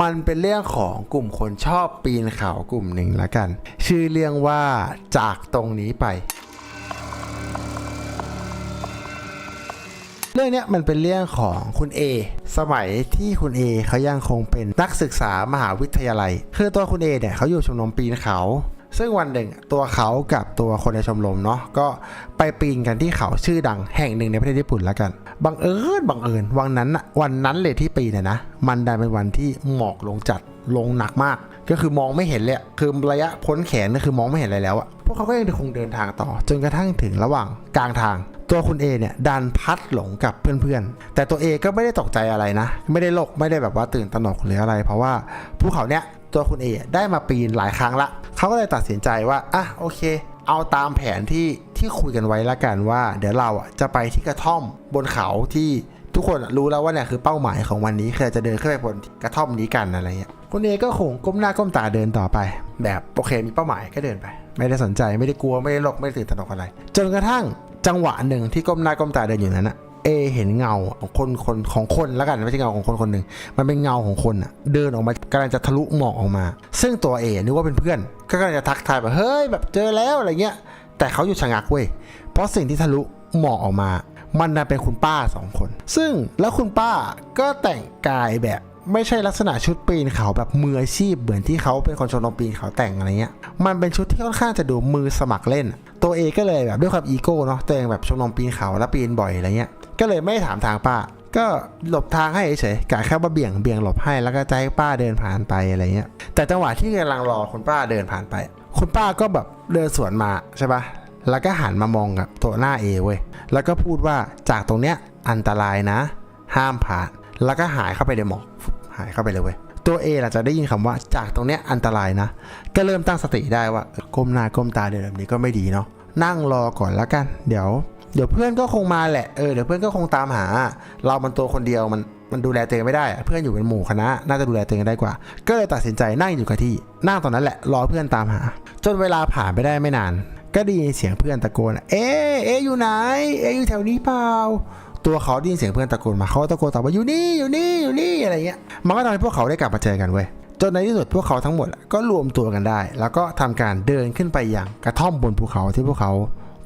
มันเป็นเรื่องของกลุ่มคนชอบปีนเขากลุ่มหนึ่งละกัน ชื่อเรื่องว่าจากตรงนี้ไป เรื่องเนี้ยมันเป็นเรื่องของคุณ A สมัยที่คุณ A เขายังคงเป็นนักศึกษามหาวิทยาลัย คือตัวคุณ A เนี่ยเขาอยู่ชมรมปีนเขา ซึ่งวันหนึ่งตัวเขากับตัวคนในชมรมเนาะก็ไปปีนกันที่เขาชื่อดังแห่งหนึ่งในประเทศญี่ปุ่นแล้วกัน บังเอิญบังเอิญวันนั้นน่ะวันนั้นเลยที่ปีเนี่ยนะ มันไดันเป็นวันที่หมอกลงจัดลงหนักมาก ก็คือมองไม่เห็นเลยคือระยะพ้นแขนก็คือมองไม่เห็นอะไรแล้วอะพวกเขาก็ยังคงเดินทางต่อ จนกระทั่งถึงระหว่างกลางทาง ตัวคุณเอเนี่ยดันพัดหลงกับเพื่อนๆ แต่ตัวเอก็ไม่ได้ตกใจอะไรนะ ไม่ได้โลกไม่ได้แบบว่าตื่นตระหนกหรืออะไร เพราะว่าภูเขาเนี่ยตัวคุณเอได้มาปีนหลายครั้งละเขาก็เลยตัดสินใจว่าอะโอเค เอาตามแผนที่ที่คุยกันไว้ละกันว่า เดี๋ยวเราอะจะไปที่กระท่อมบนเขาที่ทุกคนรู้แล้วว่าเนี่ยคือเป้าหมายของวันนี้คือจะเดินขึ้นไปบนกระท่อมนี้กันอะไรเงี้ยคุณเอก็คงก้มหน้าก้มตาเดินต่อไป แบบโอเคมีเป้าหมายก็เดินไป ไม่ได้สนใจไม่ได้กลัวไม่ได้หลกไม่ได้ตื่นตระหนกอะไร จนกระทั่งจังหวะหนึ่งที่ก้มหน้าก้มตาเดินอยู่นั้นอะ เอเห็นเงาของคนคนของคนแล้วกันไม่ใช่เงาของคนคนหนึ่งมันเป็นเงาของคนอะเดินออกมากำลังจะทะลุหมอกออกมา ซึ่งตัวเอนึกว่าเป็นเพื่อน ก็กำลังจะทักทายแบบเฮ้ยแบบเจอแล้วอะไรเงี้ย แต่เขาอยู่ชะงักเว้ยเพราะสิ่งที่ทะลุหมอกออกมา มันน่ะเป็นคุณป้าสองคน ซึ่งแล้วคุณป้าก็แต่งกายแบบไม่ใช่ลักษณะชุดปีนเขาแบบมืออาชีพเหมือนที่เขาเป็นคนชมรมปีนเขาแต่งอะไรเงี้ย มันเป็นชุดที่ค่อนข้างจะดูมือสมัครเล่น ตัวเอก็เลยแบบด้วยความอีโก้เนาะตัวเองแบบชมรมปีนเขาแล้วปีนบ่อยอะไรเงี้ย ก็เลยไม่ถามทางป้า ก็หลบทางให้เฉยๆกะแค่ว่าเบี่ยงเบี่ยงหลบให้แล้วก็ใจให้ป้าเดินผ่านไปอะไรเงี้ย แต่จังหวะที่กำลังรอคุณป้าเดินผ่านไป คุณป้าก็แบบเดินสวนมาใช่ปะแล้วก็หันมามองกับตัวหน้าเอเว้ย แล้วก็พูดว่าจากตรงเนี้ยอันตรายนะ ห้ามผ่าน แล้วก็หายเข้าไปในหมอกหายเข้าไปเลยเว้ยตัวเอหลังจากได้ยินคำว่าจากตรงเนี้ยอันตรายนะ ก็เริ่มตั้งสติได้ว่าก้มหน้าก้มตาเดินแบบนี้ก็ไม่ดีเนาะนั่งรอก่อนแล้วกัน เดี๋ยว เดี๋ยวเพื่อนก็คงมาแหละ เออ เดี๋ยวเพื่อนก็คงตามหา เรามันตัวคนเดียวมันมันดูแลตัวเองไม่ได้ เพื่อนอยู่เป็นหมู่คณะ น่าจะดูแลตัวเองได้กว่า ก็เลยตัดสินใจนั่งอยู่กับที่ นั่งตอนนั้นแหละ รอเพื่อนตามหา จนเวลาผ่านไปได้ไม่นาน ก็ได้ยินเสียงเพื่อนตะโกน เอ๊เอ๊อยู่ไหน เอ๊อยู่แถวนี้เปล่า ตัวเขาได้ยินเสียงเพื่อนตะโกนมา เขาตะโกนตอบว่าอยู่นี่ อยู่นี่ อยู่นี่ อะไรเงี้ย มันก็ทำให้พวกเขาได้กลับมาเจอกันเว้ยจนในที่สุดพวกเขาทั้งหมดก็รวมตัวกันได้ แล้วก็ทำการเดินขึ้นไปอย่างกระท่อมบนภูเขาที่พวกเขา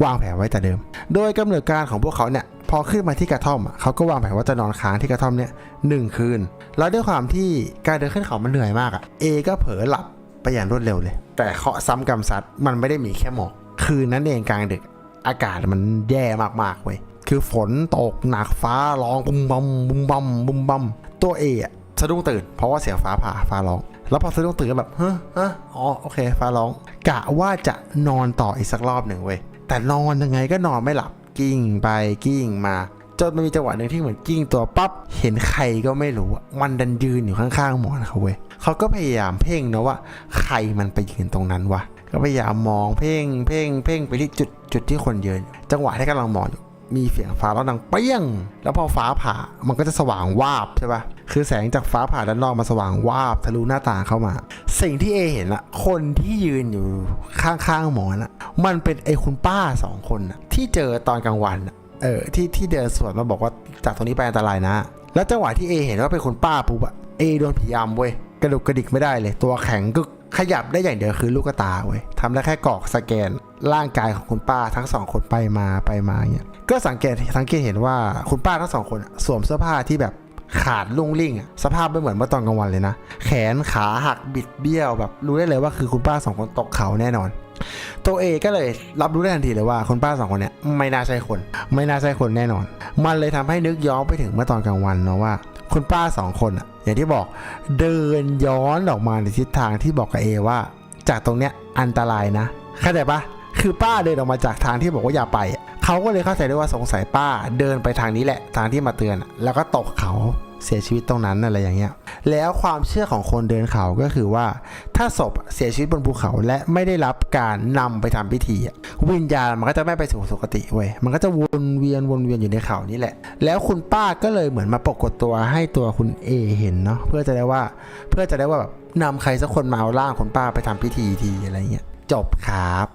วางแผนไว้แต่เดิม โดยกำเนิดการของพวกเขาเนี่ยพอขึ้นมาที่กระท่อมเขาก็วางแผนว่าจะนอนค้างที่กระท่อมเนี่ยหนึ่งคืน แล้วด้วยความที่การเดินขึ้นเขามันเหนื่อยมากอะเอก็เผลอหลับไปอย่างรวดเร็วเลย แต่เคาะซ้ำกรรมซัดมันไม่ได้มีแค่หมอกคืนนั้นเองกลางดึก อากาศมันแย่มากๆเว้ยคือฝนตกหนักฟ้าร้องบุมบัมบุมบัมบุมบัมตัวเออะสะดุ้งตื่นเพราะว่าเสียงฟ้าผ่าฟ้าร้อง แล้วพอสะดุ้งตื่นก็แบบเฮ้ยฮะอ๋อโอเค ฟ้าร้อง กะว่าจะนอนต่ออีกสักรอบหนึ่งเว้ย แต่นอนยังไงก็นอนไม่หลับกิ้งไปกิ้งมาจนมันมีจังหวะหนึ่งที่เหมือนกิ้งตัวปั๊บเห็นใครก็ไม่รู้มันดันยืนอยู่ข้างๆหมอนเขาเว้ยเขาก็พยายามเพ่งนะว่า ใครมันไปยืนตรงนั้นวะก็พยายามมองเพ่งเพ่งเพ่งไปที่จุดจุดที่คนยืน จังหวะที่กำลังมองอยู่ มีเสียงฟ้าร้องดังเปี้ยง แล้วพอฟ้าผ่ามันก็จะสว่างวาบใช่ปะคือแสงจากฟ้าผ่าด้านนอกมาสว่างวาบทะลุหน้าต่างเข้ามา สิ่งที่เอเห็นอะคนที่ยืนอยู่ข้างๆหมอนอะมันเป็นไอ้คุณป้าสองคนอะที่เจอตอนกลางวันเออที่ที่เดินสวนมาบอกว่าจากตรงนี้ไปอันตรายนะ แล้วจังหวะที่เอเห็นว่าเป็นคุณป้าปุ๊บอะเอโดนผีอำเว้ยกระดุกกระดิกไม่ได้เลย ตัวแข็งกึก ขยับได้อย่างเดียวคือลูกตาเว้ยทำได้แค่กรอกสแกนร่างกายของคุณป้าทั้งสองคนไปมาไปมาเนี่ยก็สังเกตสังเกตเห็นว่าคุณป้าทั้งสองคนสวมเสื้อผ้าที่แบบขาดลุ่งลิ่งสภาพไม่เหมือนเมื่อตอนกลางวันเลยนะ แขนขาหักบิดเบี้ยวแบบรู้ได้เลยว่าคือคุณป้าสองคนตกเขาแน่นอน ตัวเอก็เลยรับรู้ได้ทันทีเลยว่าคุณป้าสองคนเนี้ยไม่น่าใช่คน ไม่น่าใช่คนแน่นอน มันเลยทำให้นึกย้อนไปถึงเมื่อตอนกลางวันเนาะว่า คุณป้าสองคนอะอย่างที่บอกเดินย้อนออกมาในทิศทางที่บอกกับเอว่า จากตรงเนี้ยอันตรายนะเข้าใจปะคือป้าเดินออกมาจากทางที่บอกว่าอย่าไปเขาก็เลยเข้าใจได้ว่าสงสัยป้าเดินไปทางนี้แหละ ทางที่มาเตือนแล้วก็ตกเขา เสียชีวิตตรงนั้นอะไรอย่างเงี้ย แล้วความเชื่อของคนเดินเขาก็คือว่า ถ้าศพเสียชีวิตบนภูเขาและไม่ได้รับการนำไปทำพิธี วิญญาณมันก็จะไม่ไปสู่สุคติเว้ยมันก็จะวนเวียนวนเวียนอยู่ในเขานี่แหละ แล้วคุณป้าก็เลยเหมือนมาปรากฏตัวให้ตัวคุณเอเห็นเนาะเพื่อจะได้ว่าเพื่อจะได้ว่าแบบนำใครสักคนมาเอาร่างคุณป้าไปทำพิธีทีอะไรเงี้ยจบครับ